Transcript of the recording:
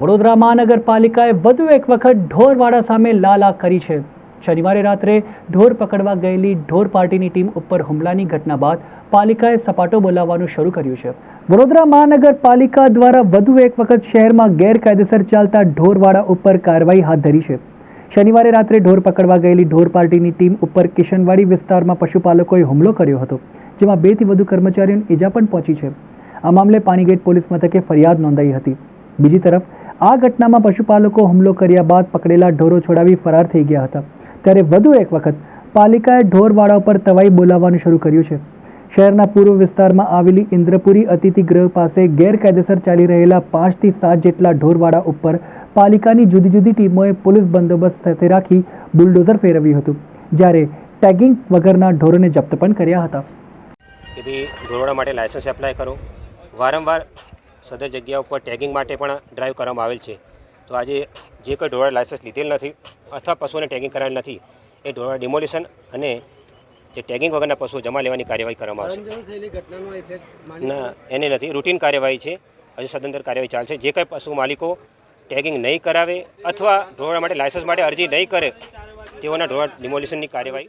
વડોદરા મહાનગરપાલિકાએ વધુ એક વખત ઢોરવાડા સામે લાલા કરી છે. શનિવારે રાત્રે ઢોર પકડવા ગયેલી ઢોર પાર્ટીની ટીમ ઉપર હુમલાની ઘટના બાદ પાલિકાએ સપાટો બોલાવવાનું શરૂ કર્યું છે. વડોદરા મહાનગરપાલિકા દ્વારા વધુ એક વખત શહેરમાં ગેરકાયદેસર ચાલતા ઢોરવાડા ઉપર કાર્યવાહી હાથ ધરી છે. શનિવારે રાત્રે ઢોર પકડવા ગયેલી ઢોર પાર્ટીની ટીમ ઉપર કિશનવાડી વિસ્તારમાં પશુપાલકોએ હુમલો કર્યો હતો, જેમાં બેથી વધુ કર્મચારીઓને ઈજા પણ પહોંચી છે. આ મામલે પાણીગેટ પોલીસ મથકે ફરિયાદ નોંધાઈ હતી. બીજી તરફ આ ઘટનામાં પશુપાલકો હુમલો કર્યા બાદ પકડેલા ઢોરો છોડાવી ફરાર થઈ ગયા હતા. ત્યારે વધુ એક વખત પાલિકાએ ઢોરવાળા પર તવાઈ બોલાવવાનું શરૂ કર્યું છે. શહેરના પૂર્વ વિસ્તારમાં આવેલી ઇન્દ્રપુરી અતિથિ પાસે ગેરકાયદેસર ચાલી રહેલા પાંચથી સાત જેટલા ઢોરવાડા ઉપર પાલિકાની જુદી જુદી ટીમોએ પોલીસ બંદોબસ્ત સાથે રાખી બુલડોઝર ફેરવ્યું હતું, જ્યારે ટેગિંગ વગરના ઢોરોને જપ્ત પણ કર્યા હતા. માટે લાયસન્સ એપ્લાય કરો. વારંવાર સદર જગ્યા ઉપર ટેગિંગ માટે પણ ડ્રાઈવ કરવામાં આવેલ છે. તો આજે જે કોઈ ઢોળા લાયસન્સ લીધેલ નથી અથવા પશુઓને ટેગિંગ કરાવેલ નથી એ ઢોળા ડિમોલિશન અને જે ટેગિંગ વગરના પશુઓ જમા લેવાની કાર્યવાહી કરવામાં આવશે. ના એને નથી. રૂટીન કાર્યવાહી છે. હજુ સદંતર કાર્યવાહી ચાલશે. જે કંઈ પશુ માલિકો ટેગિંગ નહીં કરાવે અથવા ઢોરવાડા માટે લાયસન્સ માટે અરજી નહીં કરે તેઓના ઢોળા ડિમોલિશનની કાર્યવાહી